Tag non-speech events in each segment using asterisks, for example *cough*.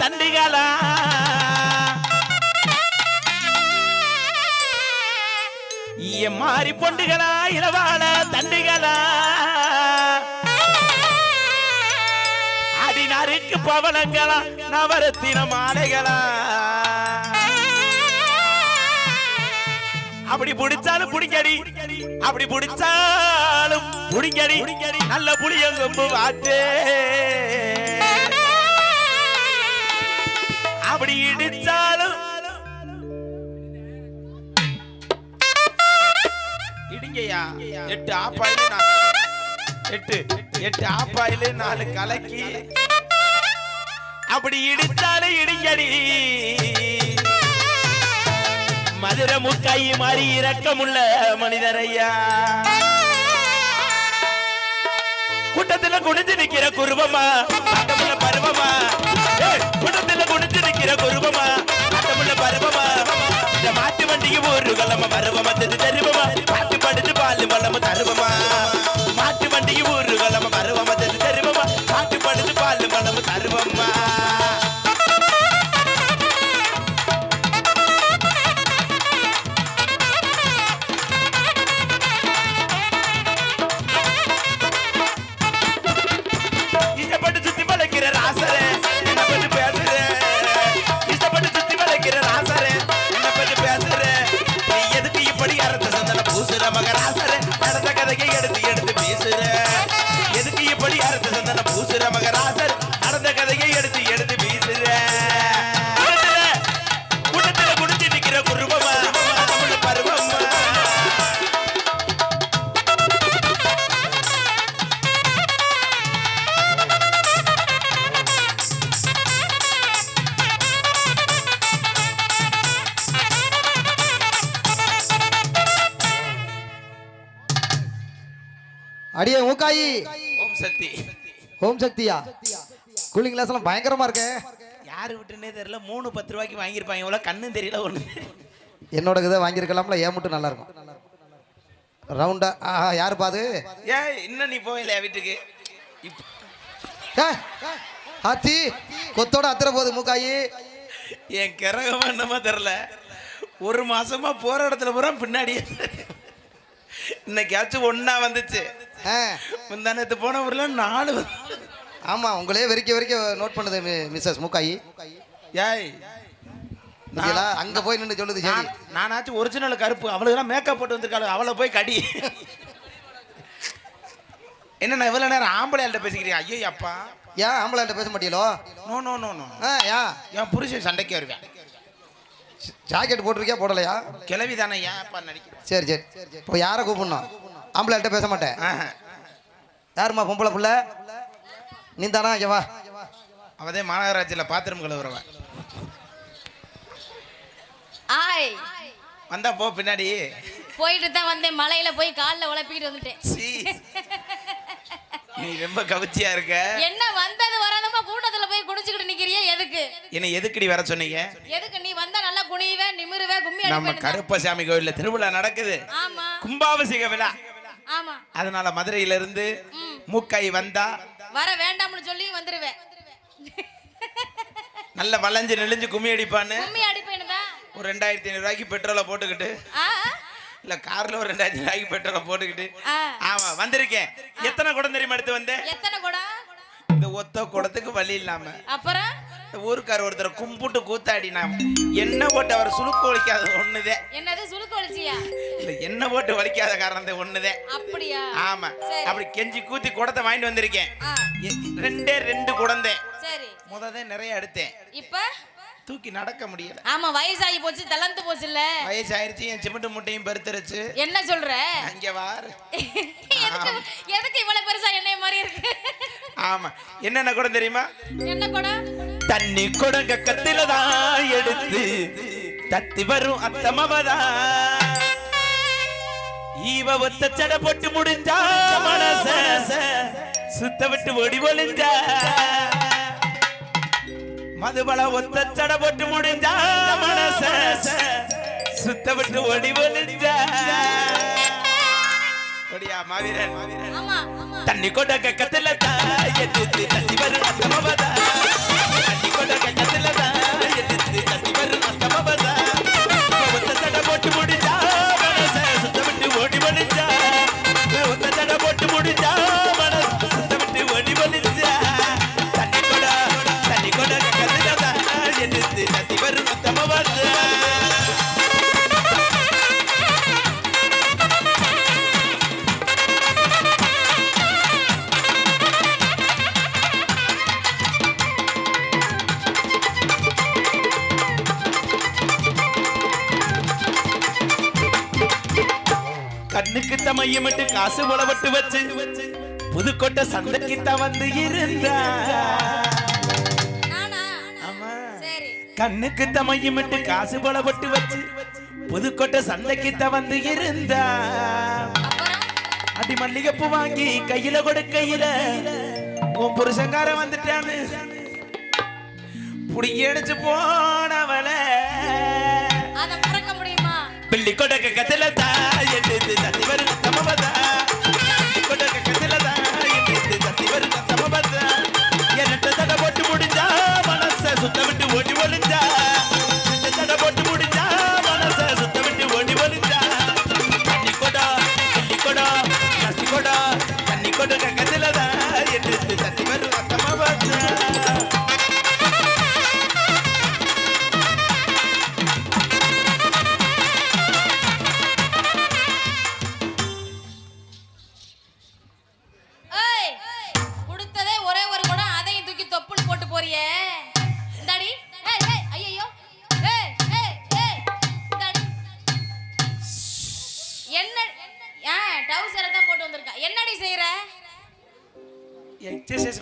தண்டிகளா? என் மாறி பொண்டுகளா இளவாள தண்டிகளா? அடினாருக்கு பவளங்களா நவரத்தின மாலைகளா? அப்படி பிடிச்சாலும் புடிங்கடி அப்படி பிடிச்சாலும் புடிங்கடி நல்ல புளியங்கொம்பு வாட்டே. அப்படி இடிச்சாலும் இடிங்கய்யா. எட்டு ஆப்பாயில எட்டு எட்டு ஆப்பாயில நாலு கலக்கி. அப்படி இடிச்சாலும் இடிங்கடி. மதுர முக்காயி மாறி இரக்கமுள்ள மனிதரையா. கூட்டத்துல குடிஞ்சு நிக்கிற குருபமா பருவமா ஏய், குனிஞ்சு குருபமா அட்டமுள்ள பருவமா இந்த மாட்டு வண்டிக்கு ஒரு கலம பருவம் வந்தது தருவமா பாட்டு படுத்து பால் மலம தருவமா மாட்டு வண்டிக்கு ஒரு கலம பருவம் வந்தது தருவமா பாட்டு படுத்து பால் மலம தருவமா அடியே மூக்காயி ஓம் சக்தி. ஓம் சக்தியா? கூலிங் கிளாஸ் எல்லாம் பயங்கரமா இருக்கே. யாரு விட்டுனே தெரியல மூணு பத்து ரூபாய்க்கு வாங்கியிருப்பாங்க. இவ்வளோ கண்ணும் தெரியல ஒண்ணு. என்னோட இதை வாங்கியிருக்கலாம்ல ஏன் மட்டும் நல்லா இருக்கும்? ரவுண்டா ஆஹா யாரு பாது ஏன் இன்னும் நீ போகலையா வீட்டுக்கு? ஆத்தி கொத்தோட அத்திர போகுது மூக்காயி. என் கிரகம் என்னமோ தெரில ஒரு மாசமா போற இடத்துல பூரா பின்னாடியே. இன்னைக்காச்சும் ஒண்ணா வந்துச்சு. முந்தானத்து போன ஊர்ல நாலு ஆமா உங்களே வெறிக்க வெறிக்க நோட் பண்ணுது மிஸ்ஸஸ் மூக்காயி. ஏய்? அங்க போய் நின்று சொல்லுது நானாச்சும் ஒரிஜினல் கருப்பு. அவளுக்கெல்லாம் மேக்கப் போட்டு வந்திருக்காளு. அவளை போய் கடி. என்ன நான் இவ்வளவு நேரம் ஆம்பளையாள்கிட்ட பேசிக்கிறேன் ஐயோ அப்பா ஏன் ஆம்பளைட்ட பேச மாட்டீங்களோ நோ நோ நோ நோ ஆ ஏன் என் புருஷன் சண்டைக்கு வருவேன். ஜாக்கெட் போட்டிருக்கியா? போடலையா? கிளவி தானே ஏன் அப்பா நடிக்கிறேன் சரி சரி. இப்போ யாரை கூப்பிடணும்? ஆம்பளைட்ட பேச மாட்டேன். ஆஹா. யாரும்மா பொம்பளை புள்ள? நீ தானா இங்க வா. அவதே மாநகராட்சியில் பாத்திரம் கழுவுறவன் ஆய். வந்தா போ பின்னாடி. போயிட்டு தான் வந்தேன். மலையில போய் கால்ல உழப்பிக்கிட்டு வந்துட்டேன். சீ. நீ ரொம்ப கவிச்சியா இருக்க. என்ன வந்தது வராதமா கூட்டத்துல போய் குடிச்சுக்கிட்டு நிக்கிறியே எதுக்கு? என்னை எதுக்குடி வர சொன்னீங்க? எதுக்கு? நீ வந்தா நல்லா குனிவே நிமிருவே கும்மி நம்ம. கருப்பசாமி கோயில்ல திருவிழா நடக்குது. ஆமா. கும்பாபிஷேக விழா. அதனால மதுரையில இருந்து மூக்காய் வந்தா வர வேண்டாம்னு சொல்லி வந்துருவேன் நல்ல வளைஞ்சு நெளிஞ்சு கும்மி அடிப்பான்னு. ஒரு ரெண்டாயிரத்தி ஐநூறு ரூபாய்க்கு பெட்ரோலை போட்டுக்கிட்டு. இல்ல கார்ல ஒரு ரெண்டாயிரத்தி ரூபாய்க்கு பெட்ரோலை போட்டுக்கிட்டு. ஆமா வந்திருக்கேன். எத்தனை குடம் தெரியுமா எடுத்து வந்தேன் எத்தனை குடம்? இந்த ஒத்த குடத்துக்கு வழி இல்லாம. அப்புறம்? ஊருக்கார ஒருத்தர் கும்பிட்டு கூத்தாடி நான் என்ன போட்டு அவர் சுழுக்கு வலிக்காத ஒண்ணுதே. என்னது சுழுக்கு ஒழிச்சியா? இல்ல என்ன போட்டு வலிக்காத காரணம் ஒண்ணுதே. அப்படியா? ஆமா. அப்படி கெஞ்சி கூத்தி குடத்தை வாங்கிட்டு வந்திருக்கேன். ரெண்டே ரெண்டு குடந்தேன் சரி. முததே நிறைய எடுத்தேன். இப்ப? தூக்கி நடக்க முடியல. ஆமா வயசாகி போச்சு தளர்ந்து போச்சு இல்ல வயசாயிருச்சு என் சிமெண்ட் முட்டையும் பெருத்துருச்சு. என்ன சொல்ற? அங்க வாரு. எதுக்கு எதுக்கு இவ்வளவு பெருசா என்னைய மாதிரி இருக்கு? ஆமா. என்னென்ன குடம் தெரியுமா? என்ன குடம்? தண்ணி குடங்க கத்தில தான் எடுத்து தத்தி வரும் அத்தமவதா. ஈவ ஒத்த சட போட்டு முடிஞ்சா மனச சுத்த விட்டு ஓடி ஒளிஞ்சா. மதுபல ஒத்த சட போட்டு முடிஞ்சா மனச சுத்த விட்டு ஓடி ஒளிஞ்சா தண்ணி கொண்ட கக்கத்துல தண்ணி வரும் தண்ணி கொண்ட கக்கத்துல காசு உழவட்டு வச்சு புதுக்கோட்டை சந்தைக்கு வந்து இருந்தா. கண்ணுக்கு தமையமிட்டு காசு உழவட்டு வச்சு புதுக்கோட்டை சந்தைக்கு வந்து இருந்தா. அடி மல்லிகைப்பூ வாங்கி கையில கொடுக்கையில உன் புருஷங்கார வந்துட்டான்னு புடிங்கி அடிச்சு போனவளை. பிள்ளி கொடக்க கத்தில எட்டு தத்தி வரும்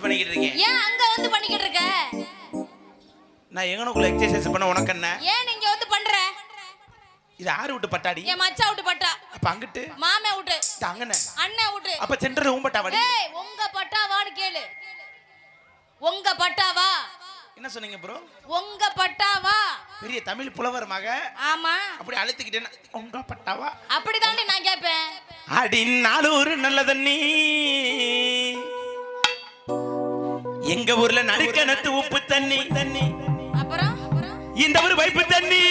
பண்ணிக்கிட்டு இருக்கேன் ஏன் அங்க வந்து பண்ணிக்கிட்டு இருக்க? நான் எங்கனக்குள்ள எக்ஸசைஸ் பண்ண உனக்கு என்ன? ஏன் நீங்க வந்து பண்ற? இது ஆறு விட்டு பட்டாடி? என் மச்சா விட்டு பட்டா. அப்ப அங்கிட்டு? மாமே விட்டு. அங்கன? அண்ணன் விட்டு. அப்ப சென்டர் ஊம்பட்டாவாடி ஏய் உங்க பட்டாவான்னு கேளு. உங்க பட்டாவா என்ன சொன்னீங்க ப்ரோ உங்க பட்டாவா பெரிய தமிழ் புலவர் மக. ஆமா. அப்படி அழுத்துக்கிட்டேன்னா உங்க பட்டாவா அப்படிதாண்டி நான் கேட்பேன் அடி நாலூர் நல்ல தண்ணி எங்க ஊர்ல நடுக்கணத்து உப்பு தண்ணி. தண்ணி அப்புறம்? இந்த ஒரு வைப்பு தண்ணி.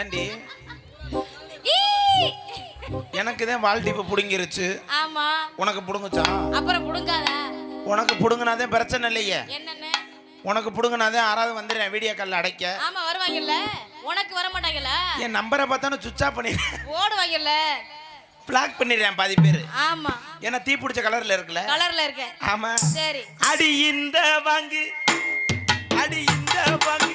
ஏண்டி! எனக்கு தான் வாழ்டிப்பு புடுங்கிருச்சு. ஆமா. உனக்கு புடுங்குச்சா? அப்புறம் புடுங்காத. உனக்கு புடுங்கினாதே பிரச்சனை இல்லையே. என்னன்னு? உனக்கு புடுங்கினாதே ஆறாவது வந்துடுறேன் வீடியோ காலில் அடைக்க. ஆமா வருவாங்கல்ல உனக்கு வர மாட்டாங்கல்ல என் நம்பரை பார்த்தானு சுவிச் ஆஃப் பண்ணிடுறேன். ஓடுவாங்கல்ல பிளாக் பண்ணிடுறேன் பாதி பேர். ஆமா. ஏன்னா தீ பிடிச்ச கலர்ல இருக்குல்ல? கலர்ல இருக்க ஆமா. சரி. அடி இந்த வாங்கு. அடி இந்த வாங்கு.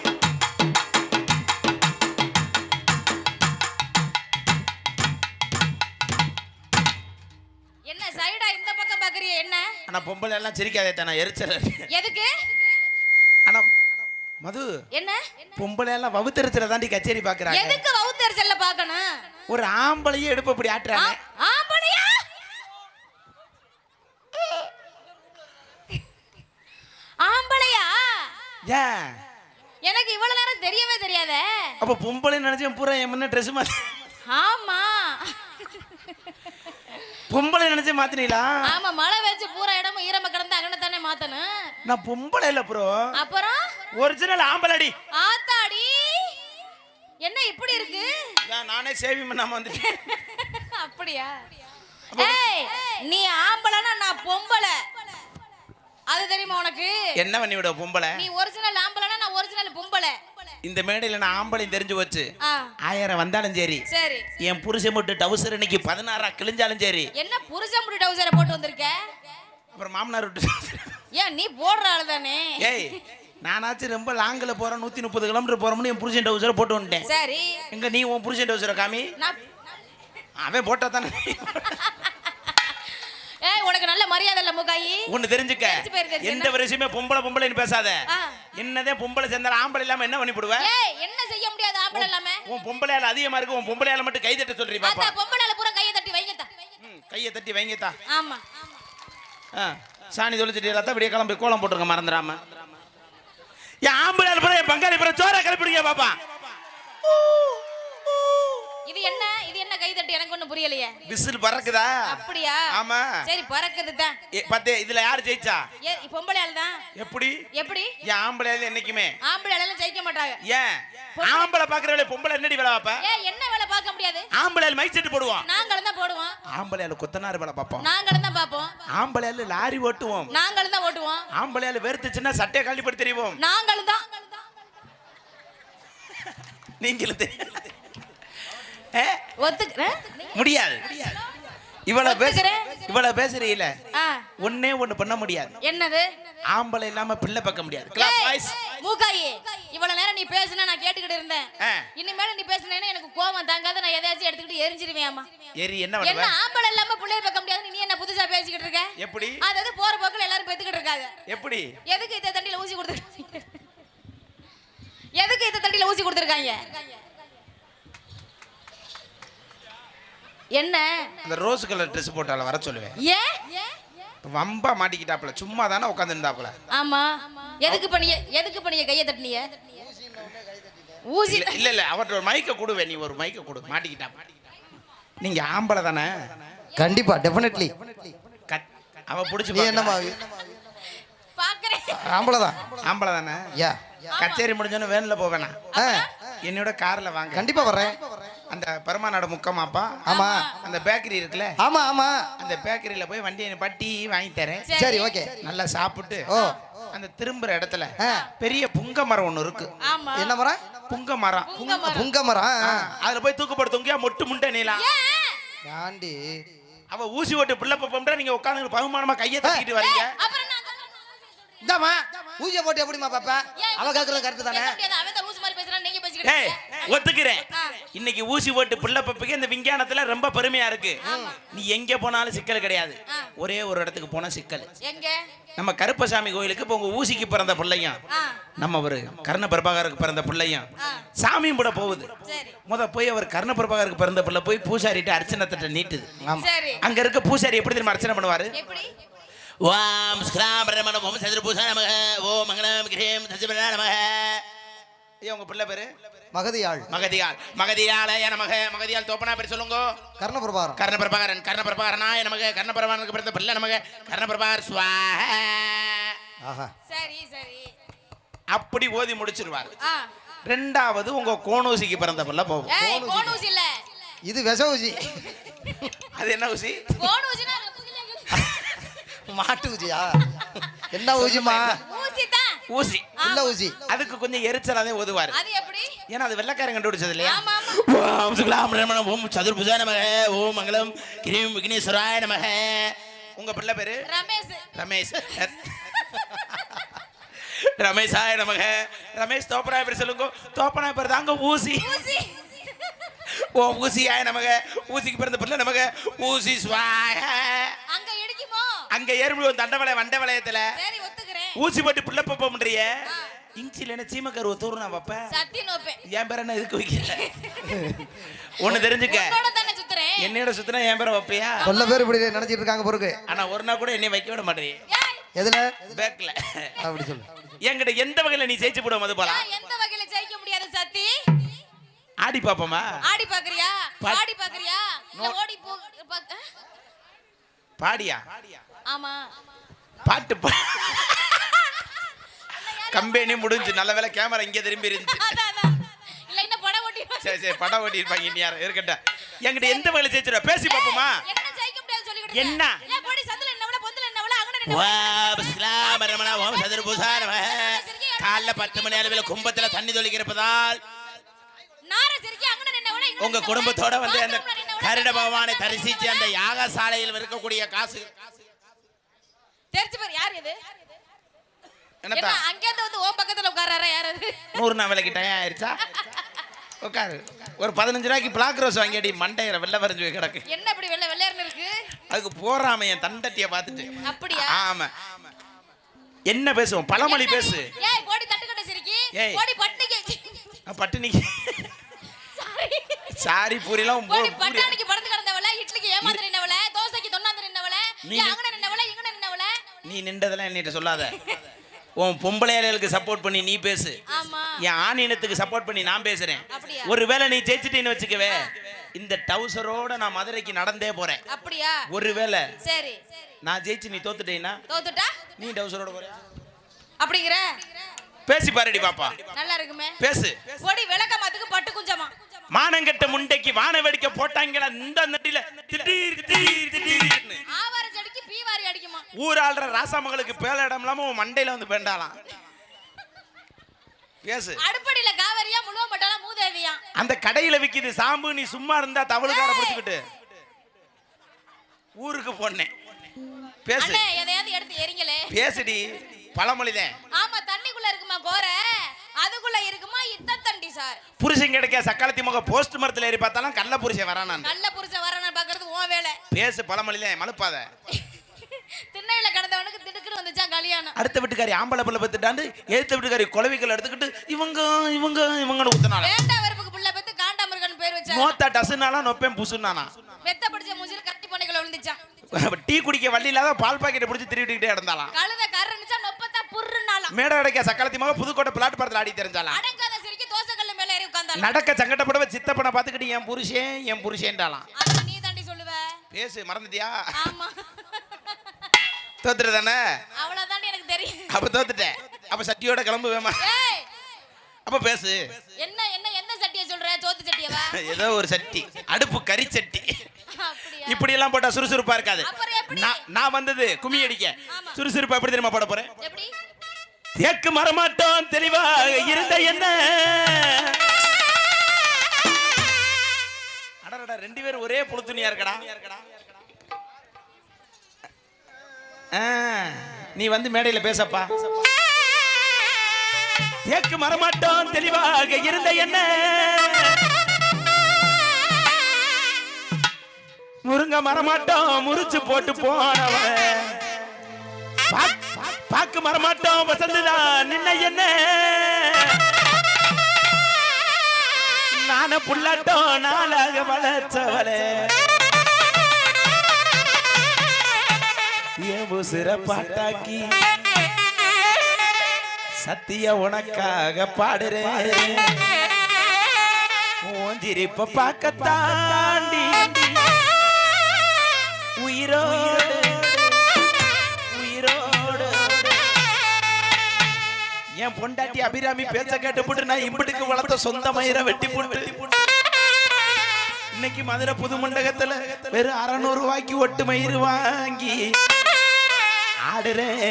என்ன சைடா இந்த பக்கம் பாக்குறிய என்ன? ஆனா பொம்பளை எல்லாம் சிரிக்காதே தானே எரிச்சல் எதுக்கு? மது என்ன? பொம்பளை எல்லாம் வவுத்தரிச்சல தாண்டி கச்சேரி பாக்குறாங்க எதுக்கு வவுத்தரிசல்ல பாக்கணும் ஒரு ஆம்பளையே எடுப்பு இப்படி ஆட்டுறாங்க. ஆம்பளையா? ஆம்பளையா? ஏன் எனக்கு இவ்வளவு நேரம் தெரியவே தெரியாதே. அப்ப பொம்பளை நினைச்சேன் பூரா என் முன்ன ட்ரெஸ் மாத்தி ஆமா. பொம்பளை நினைச்சே மாத்தினீங்களா? ஆமா மழை வச்சு பூரா இடமும் ஈரமா கிடந்து அங்கன தானே மாத்தணும். நான் பொம்பளை இல்ல ப்ரோ. அப்புறம்? ஒரிஜினல் ஆம்பளடி. ஆத்தாடி. என்ன இப்படி இருக்கு? நானே சேவிங் பண்ணாம வந்துட்டேன். *laughs* அப்படியா? ஏய் நீ ஆம்பளைனா நான் பொம்பளை. அது தெரியுமா உனக்கு? என்ன பண்ணி விட பொம்பளை? நீ ஒரிஜினல் ஆம்பளைனா நான் ஒரிஜினல் பொம்பளை. இந்த மேடையில நான் ஆம்பளையும் தெரிஞ்சு வச்சு ஆ. ஆயிரம் வந்தாலும் சரி. சரி. என் புருஷன் மட்டும் டவுசர் இன்னைக்கு பதினாறா கிழிஞ்சாலும் சரி. என்ன புருஷன் முடி டவுசரை போட்டு வந்திருக்க? அப்புறம் மாமனார் விட்டு ஏன் நீ போடுற ஆள் தானே? ஏய் நானாச்சும் ரொம்ப லாங்கில் போறேன் நூத்தி முப்பது கிலோமீட்டர் போறோம்னு என் புருஷன் டவுசரை போட்டு வந்துட்டேன். சரி. எங்க நீ உன் புருஷன் டவுசரை காமி? அவன் போட்டா தானே. ஏய் உனக்கு நல்ல மரியாதை இல்ல முகாயி ஒண்ணு தெரிஞ்சுக்க. எந்த விஷயமே பொம்பளை பொம்பளைன்னு பேசாத. என்னதே பொம்பளை சேர்ந்தாலும் ஆம்பளை இல்லாம என்ன பண்ணி போடுவ ஏய் என்ன செய்ய முடியாது ஆம்பளை இல்லாம? உன் பொம்பளையால அதிகமா இருக்கு உன் பொம்பளையால மட்டும் கை தட்ட சொல்றீ பாப்பா. அத்தா பொம்பளால பூரா கையை தட்டி வைங்கத்தா. ம், கையை தட்டி வைங்கத்தா. ஆமா. சாணி தொலைச்சிட்டு எல்லாத்தான் விடிய கிளம்பி கோலம் போட்டுருங்க மறந்துடாம. என் ஆம்பளை அப்புறம் என் பங்காளி அப்புறம் சோற கிளப்பிடுங்க பாப்பா. இது என்ன? இது என்ன கை தட்டி எனக்கு ஒண்ணும் புரியலையே. விசில் பறக்குதா? அப்படியா? ஆமா. சரி பறக்குது தான். பாத்தே இதுல யார் ஜெயிச்சா? பொம்பளை ஆள் தான். எப்படி? எப்படி? என் ஆம்பளை என்னைக்குமே? ஆம்பளை ஆளெல்லாம் ஜெயிக்க மாட்டாங்க. ஏன்? ஆம்பளை பாக்குற வேலை பொம்பளை என்னடி வேலை பாப்ப ஏன் என்ன வேலை பார்க்க முடியாது? ஆம்பளை மைக் செட்டு போடுவோம் நாங்களும் தான் போடுவோம். ஆம்பளையால கொத்தனார் வேலை பார்ப்போம் நாங்களும் தான் பார்ப்போம். ஆம்பளையால லாரி ஓட்டுவோம். நாங்களும் தான் ஓட்டுவோம். ஆம்பளையால வெறுத்துச்சுன்னா சட்டையை கழட்டி போட்டு தெரிவோம் நாங்களும் தான். நீங்களும் தெரி- ஏ, ஒத்துக்கிறேன் முடியாது. இவ்வளவு பேச. இவ்வளவு பேசுறீல ஆ. ஒண்ணே பண்ண முடியாது. என்னது? ஆம்பளை இல்லாம பிள்ளை பார்க்க முடியாது. மூக்காயி. இவ்வளவு நேரம் நீ பேசுனா நான் கேட்டுக்கிட்டு இருந்தேன். இனிமேல நீ பேசுனேன்னா எனக்கு கோவம் தாங்காத. நான் எதையாச்சும் எடுத்துக்கிட்டு எரிஞ்சிருவேன் எரி என்ன ஆம்பளை இல்லாம பிள்ளைய பார்க்க முடியாது நீ என்ன புதுசா பேசிக்கிட்டு இருக்க? எப்படி? அதாவது போற போக்குல எல்லாரும் பெத்துக்கிட்டு இருக்காங்க. எப்படி? எதுக்கு இந்த தண்டில ஊசி கொடுத்துருக்காங்க? எதுக்கு இந்த தண்டில ஊசி கொடுத்துருக்காங்க? என்ன? அந்த ரோஸ் கலர் ட்ரெஸ் போட்டால வர சொல்லுவேன். ஏன் வம்பா மாட்டிக்கிட்டாப்புல. சும்மா தானே உட்காந்துருந்தாப்புல ஆமா. எதுக்கு பண்ணிய எதுக்கு பண்ணிய கைய தட்டினிய? ஊசி இல்ல இல்ல இல்ல. அவர்ட்ட ஒரு மைக்க கொடுவே நீ ஒரு மைக்க கொடு. மாட்டிக்கிட்டா நீங்க ஆம்பளை தானே? கண்டிப்பா டெஃபினெட்லி அவ புடிச்சு நீ என்னம்மா? பாக்குறேன். ஆம்பளை தான். ஆம்பளை தானே? யா. கச்சேரி முடிஞ்சோன்னு வேன்ல போவேனா? ஆ என்னோட கார்ல வாங்க. கண்டிப்பா வர்றேன். அந்த பரமாநாடு முக்கமாப்பா? ஆமா. அந்த பேக்கரி இருக்குல்ல? ஆமா ஆமா. அந்த பேக்கரியில போய் வண்டியை பட்டி வாங்கி தரேன். சரி ஓகே. நல்லா சாப்பிட்டு ஓ. அந்த திரும்புற இடத்துல. பெரிய புங்க மரம் ஒண்ணு இருக்கு. ஆமா. என்ன மரம்? புங்க மரம். புங்க மரம். அதுல போய் தூக்கப்பட்டு தூங்கியா மொட்டு முண்டை நீலாம்? ஆண்டி அவ ஊசி ஓட்டு பிள்ளை பப்பம்ன்ற நீங்க உட்காந்து பகுமானமா கையை தட்டிட்டு வரீங்க. அப்புறம் நான் அந்த- இந்தாம்மா. ஊசியை போட்டு எப்படிமா பாப்பா? அவ கேட்கறது கரெக்ட் தானே. அவன் மாதிரி பேசுறான், நீங்க பேசிக்கிட்டு. ஒத்துக்கிறேன். இன்னைக்கு ஊசி போட்டு பிள்ளை பப்புக்கு இந்த விஞ்ஞானத்துல ரொம்ப பெருமையா இருக்கு. நீ எங்க போனாலும் சிக்கல் கிடையாது. ஒரே ஒரு இடத்துக்கு போனா சிக்கல். நம்ம கருப்பசாமி கோயிலுக்கு இப்போ உங்க ஊசிக்கு பிறந்த பிள்ளையும் நம்ம ஒரு கர்ண பிரபாகருக்கு பிறந்த பிள்ளையும். சாமியும் கூட போகுது. முத போய் அவர் கர்ண பிரபாகருக்கு பிறந்த பிள்ளை போய் பூசாரிட்ட அர்ச்சனை தட்டை நீட்டுது அங்க இருக்க பூசாரி எப்படி தெரியுமா அர்ச்சனை பண்ணுவாரு? எப்படி? ஓம் ஸ்கிராம் பிரமணம் ஓம் சதுர்பூசா நமக ஓம் மங்களம் கிரீம் சசிபரா நமக. ஐயா உங்க பிள்ளை பேரு? மகதியாள். மகதியால் மகதியாலய நமக மகதியால் தோப்பனா பேர் சொல்லுங்க. கர்ணபிரபாரம் கர்ண பிரபாகரன் கர்ண பிரபாகரனாய நமக. கர்ண பிரபாகரனுக்கு பிறந்த பிள்ளை நமக. கர்ண பிரபாகர் சுவாஹ. ஆஹா. சரி சரி. அப்படி ஓதி முடிச்சிருவாரு. ரெண்டாவது உங்க கோணூசிக்கு பிறந்த பிள்ளை போகும். ஏய் கோணூசி இல்ல. இது விஷ ஊசி அது என்ன ஊசி? கோணூசினா. மாட்டு ஊசியா? என்ன ஊசிமா ஊசி. தான் ஊசி. இல்ல ஊசி அதுக்கு கொஞ்சம் எரிச்சலாவே ஓதுவாரு. அது எப்படி ஏன்னா அது வெள்ளக்காரன் கண்டுபிடிச்சது இல்லையா? ஓம் சுக்லாம் ஓம் சதுர்புஜா நமக ஓம் மங்களம் கிரீம் விக்னேஸ்வராய நமக உங்க பிள்ளை பேரு? ரமேஷ். ரமேஷ். ரமேஷாய நமக ரமேஷ் தோப்பனாய பேர் சொல்லுங்க. தோப்பனாய பேர் தாங்க ஊசி. ஊசி. ஓ ஊசியாய நமக ஊசிக்கு பிறந்த பிள்ளை நமக ஊசி சுவாய. அங்க இடிக்குமோ? அங்க ஏறுபடி தண்டவளை வண்ட வளையத்துல சரி ஒத்துக்கிறேன். ஊசி போட்டு பிள்ளை பப்பம்ன்றிய. இஞ்சில என்ன சீமக்கருவ தூரு நான் வைப்பேன் சத்தி நோப்பேன். என் பேரை என்ன இதுக்கு வைக்கிற? ஒண்ணு தெரிஞ்சுக்க. உன்னோட தானே சுத்துறேன். என்னையோட சுத்தினா என் பேரை வைப்பியா? சொல்ல பேர் இப்படி நினைச்சிட்டு இருக்காங்க பொறுக்கு. ஆனா ஒரு நாள் கூட என்னை வைக்க விட மாட்டேன் ஏய், எதுல? பேக்ல அப்படி சொல்லு. என்கிட்ட எந்த வகையில நீ ஜெயிச்சு போட மதுபாலா ஏன் எந்த வகையில ஜெயிக்க முடியாது சத்தி. ஆடி பாப்போமா? ஆடி பாக்குறியா? பா- ஆடி பாக்குறியா? ஓடி போ? பாடியா? ஆமா. பாட்டு பா கம்பெனி முடிஞ்சு நல்ல வேளை கேமரா இங்க திரும்பி இருந்துச்சு. இன்னும் சரி சரி படம் ஓட்டி இருப்பாங்க இனி யாரும் இருக்கட்டும். என்கிட்ட எந்த வகையில ஜெயிச்சிருவா பேசி பாப்போமா என்ன காலைல பத்து மணி அளவில் கும்பத்துல தண்ணி இங்கன உங்க குடும்பத்தோட வந்து அந்த கருட பகவானை தரிசிச்சு அந்த யாகசாலையில் இருக்கக்கூடிய காசு. தெரிச்சு பாரு யார் இது? என்னத்தா? அங்க இருந்து வந்து ஓ பக்கத்துல உட்கார்றாரா யார் அது நூறு நாள் விலைக்கு டயம் ஆயிருச்சா? உட்காரு. ஒரு பதினஞ்சு ரூபாய்க்கு பிளாக் ரோஸ் வாங்கியடி மண்டையில வெள்ளை வரைஞ்சு போய் கிடக்கு. என்ன இப்படி வெள்ளை வெள்ளையர்னு இருக்கு? அதுக்கு போறாம என் தண்டட்டிய பார்த்துட்டு. அப்படியா? ஆமா. என்ன பேசுவோம்? பழமொழி பேசு. ஏய் போடி தட்டுக்கட்ட சிரிக்கி. ஏய். போடி பட்டினிக்கு. நான் பட்டினிக்கு சாரி. பூரிலாம் போடி பட்டாணிக்கு படுத்து கிடந்தவள இட்லிக்கு ஏமாந்து நின்னவள தோசைக்கு தொண்ணாந்து நின்னவள நீ- ஏன் அங்கன நின்னவள இங்கன நின்னவள. நீ நின்றதெல்லாம் என்னிட்ட சொல்லாத. உன் பொம்பளையாளுக்கு சப்போர்ட் பண்ணி நீ பேசு. என் ஆண் இனத்துக்கு சப்போர்ட் பண்ணி நான் பேசுறேன்? ஒருவேளை நீ ஜெயிச்சிட்டேன்னு வச்சுக்கவே இந்த டவுசரோட நான் மதுரைக்கு நடந்தே போறேன். அப்படியா? ஒருவேளை சரி. நான் ஜெயிச்சு நீ தோத்துட்டேன்னா தோத்துட்டா? நீ டவுசரோட போறியா? அப்படிங்கிற? பேசி பாருடி பாப்பா. நல்லா இருக்குமே. பேசு. போடி விளக்கமாத்துக்கு பட்டு குஞ்சமா? மானங்கட்ட முண்டைக்கு வான வெடிக்க போட்டாங்களா இந்த நட்டில திடீர் திடீர் திடீர்னு. பீவாரி அடிக்குமா? ஊராள்ற ராசாமகளுக்கு பேல இடம் இல்லாம உன் மண்டையில வந்து பேண்டாலாம் பேசு அடுப்படியில காவரியா முழுவ மட்டாலா மூதேவியா? அந்த கடையில விக்குது சாம்பு நீ சும்மா இருந்தா தவளுக்கார பிடிச்சுக்கிட்டு. ஊருக்கு போனேன். பேசு. அண்ணே எதையாவது எடுத்து எரிங்களே. பேசுடி பழமொழிதான். ஆமா தண்ணிக்குள்ள இருக்குமா கோரை? அதுக்குள்ள இருக்குமா இத்த தண்டி சார்? புருஷன் கிடைக்க சக்காலத்தி முக போஸ்ட் மரத்துல ஏறி பார்த்தாலும் கள்ள புருஷன் வரானான் நல்ல புருஷன் வரணும் பாக்குறது உன் வேலை. பேசு பழமொழிதான் மழுப்பாத. திண்ணையில கிடந்தவனுக்கு திடுக்குன்னு வந்துச்சா கல்யாணம்? அடுத்த வீட்டுக்காரி ஆம்பளை பிள்ளை பத்துட்டாண்டு எழுத்த வீட்டுக்காரி குலவிகள் எடுத்துக்கிட்டு இவங்க இவங்க இவங்கன்னு ஊத்தினால வேண்டா வெறுப்புக்கு புள்ள பெத்து காண்டாமிருகன் பேர் வச்சா நோத்தா டசுனாலாம் நொப்பேன் புசுனானா? வெத்த பிடிச்ச மூஞ்சில கட்டி பண்ணைக்குள்ள விழுந்துச்சான். டீ குடிக்க வள்ளி இல்லாத பால் பாக்கெட்டை பிடிச்சி திருடிக்கிட்டே இருந்தாலாம் கழுத கரணிச்சா நொப்பத்தா புர்ருனாலாம் மேடை அடைக்க சக்காலத்தி மக புதுக்கோட்டை பிளாட் படத்தில் ஆடி தெரிஞ்சாலாம் அடங்காத சிரிக்க தோசை கல்லு மேல ஏறி உட்கார்ந்தாலாம் நடக்க சங்கடப்படவ சித்தப்பனை பார்த்துக்கிட்டு என் புருஷன் என் புருஷன்டாலாம் அது நீ தாண்டி சொல்லுவ. பேசு மறந்துட்டியா? ஆமா. தோத்துட்டு தானே அவ்வளவுதாண்டி எனக்கு தெரியும். அப்ப தோத்துட்டேன். அப்ப சட்டியோட கிளம்பு வேமா அப்ப பேசு. என்ன என்ன எந்த சட்டியை சொல்ற? சோத்து சட்டியவா? ஏதோ ஒரு சட்டி. அடுப்பு கறி சட்டி. இப்படி எல்லாம் போட்டா சுறுசுறுப்பா இருக்காது? நான் வந்தது கும்மி அடிக்க. சுறுசுறுப்பா எப்படி தெரியுமா போட போறேன்? தேக்கு மரமாட்டோம் தெளிவாக இருந்த என்ன? அடடா ரெண்டு பேரும் ஒரே புழு துணியா இருக்கடா. நீ வந்து மேடையில பேசப்பா. தேக்கு மரமாட்டோம் தெளிவாக இருந்த என்ன? முருங்க மரமாட்டோம் முறிச்சு போட்டு போனவன் பாக்- பாக்கு மரமாட்டோம் வசந்துதான் நின்ன என்ன? நான புல்லாட்டோம் நாளாக வளர்ச்சவளே என் சிறப்பாட்டாக்கி. சத்திய உனக்காக பாடுறேன். ஓஞ்சிரிப்ப பார்க்க தாண்டி உயிரோடு உயிரோடு. என் பொண்டாட்டி அபிராமி பேச்ச கேட்டு போட்டு நான் இம்புட்டுக்கு வளர்த்த சொந்த மயிரை வெட்டி போட்டு. இன்னைக்கு மதுரை புது மண்டகத்துல வெறும் அறநூறு ரூபாய்க்கு ஒட்டு மயிறு வாங்கி. ஆடுறேன்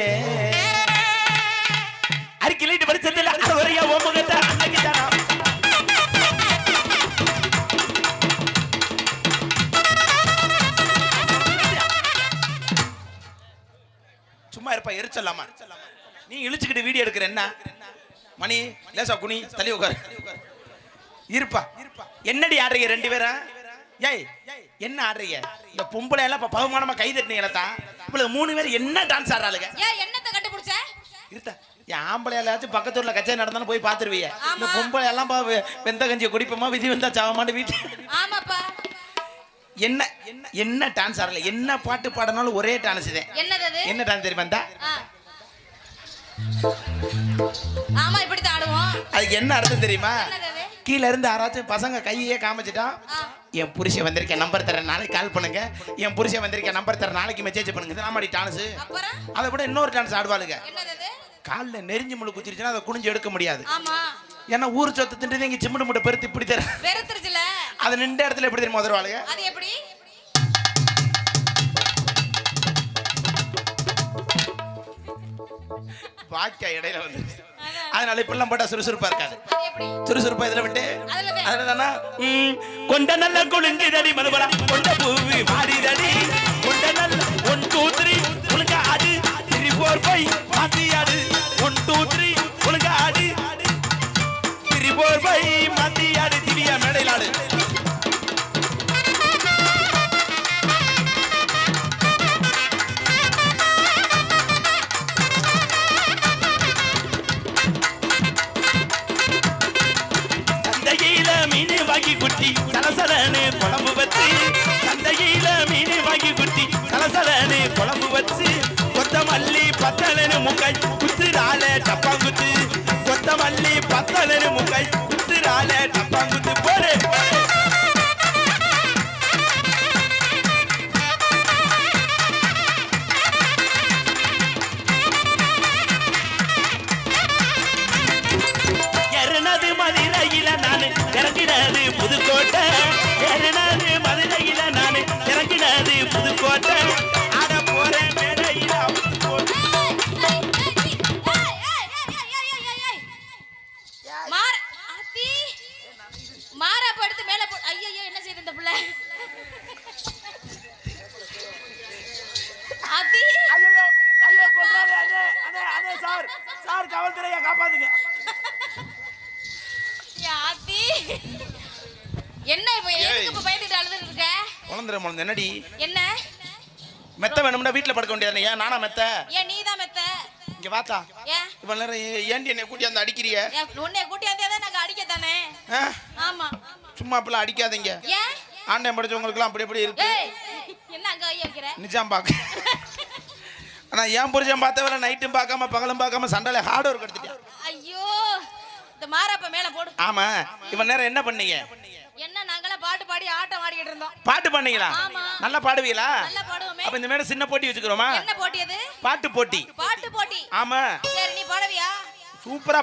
அரிக்கிலிட்டு படிச்சதில்ல அறுவரையா ஓமுகத்தை அன்னைக்கு தானா? சும்மா இருப்பா எரிச்சலாமா நீ இழுச்சுக்கிட்டு வீடியோ எடுக்கிற என்ன? மணி லேசா குனி தள்ளி உட்காரு. இருப்பா. என்னடி ஆடுறீங்க ரெண்டு பேரும் ஏய் என்ன ஆடுறீங்க? இந்த பொம்பளை எல்லாம் இப்ப பகுமானமா கை தட்டினீங்களா தான் இவ்வளவு மூணு பேர் என்ன டான்ஸ் ஆடுறாளுங்க? ஏன் என்னத்தை கண்டுபிடிச்ச? இருத்தா. என் ஆம்பளை எல்லாச்சும் பக்கத்தூர்ல கச்சேரி நடந்தாலும் போய் பாத்துருவீங்க இந்த. பொம்பளை எல்லாம் வெந்த கஞ்சியை குடிப்போமா விதி வந்தா சாவமாட்டு வீட்டு. ஆமாப்பா. என்ன என்ன டான்ஸ் ஆடல? என்ன பாட்டு பாடினாலும் ஒரே டான்ஸ் தான். என்ன டான்ஸ் தெரியுமா. ஆமா இப்படித்தான் ஆடுவோம். அதுக்கு என்ன அர்த்தம் தெரியுமா? கீழ இருந்து யாராச்சும் பசங்க கையே காமிச்சிட்டான் ஆ. என் புருஷன் வந்திருக்கேன் நம்பர் தரேன் நாளைக்கு கால் பண்ணுங்க. என் புருஷன் வந்திருக்கேன் நம்பர் தரேன் நாளைக்கு மெசேஜ் பண்ணுங்க. நாமாடி டான்ஸ் அதை விட இன்னொரு டான்ஸ் ஆடுவாளுங்க. காலில் நெறிஞ்சு முழு குத்திருச்சுன்னா அதை குனிஞ்சு எடுக்க முடியாது. ஏன்னா ஊர் சொத்து தின்றது இங்கே சிம்முடு முட்டை பெருத்து இப்படி தர. வெறுத்துருச்சுல? அது நின்ற இடத்துல எப்படி தெரியுமா உதருவாளுங்க அது எப்படி? வாக்கியா இடையில வந்து. அதனால இப்பெல்லாம் போட்டா சுறுசுறுப்பா இருக்காது. அது எப்படி? சுறுசுறுப்பா இதுல விட்டு? அதுலதானா ம், கொண்ட நல்ல குளிஞ்சுதடி மதுபலா. கொண்ட பூவி மாறிதடி. கொண்ட நல்ல ஒன் டூ த்ரீ ஒழுங்க ஆடு. த்ரீ ஃபோர் ஃபைவ் மாத்தி ஆடு. எதுக்கு இப்ப பயந்துட்டு அழுதுட்டு இருக்க? குழந்தை முழந்த என்னடி? என்ன? மெத்த வேணும்னா வீட்டுல படுக்க வேண்டியது ஏன் நானா மெத்த? ஏன் நீதான் மெத்த? இங்க வாத்தா. ஏன்? இவ்வளவு நேரம் ஏன்டி என்னை கூட்டி அந்த அடிக்கிறிய? உன்னை கூட்டியாந்தே நாங்க அடிக்க தானே? ஆமா. சும்மா அப்பெல்லாம் அடிக்காதீங்க. ஏன்? படிச்சவங்களுக்குலாம் அப்படி அப்படி இருக்கு. என்ன அங்க ஐயா வைக்கிற? நிஜாம் பார்க்க ஆனா ஏன் புரிஞ்சன் பார்த்தவரை நைட்டும் பார்க்காம பகலும் பார்க்காம சண்டையில ஹார்ட் ஒர்க் எடுத்துட்டேன் ஐயோ இந்த மாறாப்ப மேல போடு. ஆமா. இவன் நேரம் என்ன பண்ணீங்க? பாடி ஆட்டம் ஆடிக்கிட்டு இருந்தோம். பாட்டு பண்ணீங்களா. நல்லா பாடுவீங்களா? நல்லா பாடுவோமே. அப்ப இந்த மேடம் சின்ன போட்டி வச்சுக்கிறோமா? என்ன போட்டி அது? பாட்டு போட்டி. பாட்டு போட்டி. ஆமா. சரி நீ பாடுவியா? சூப்பரா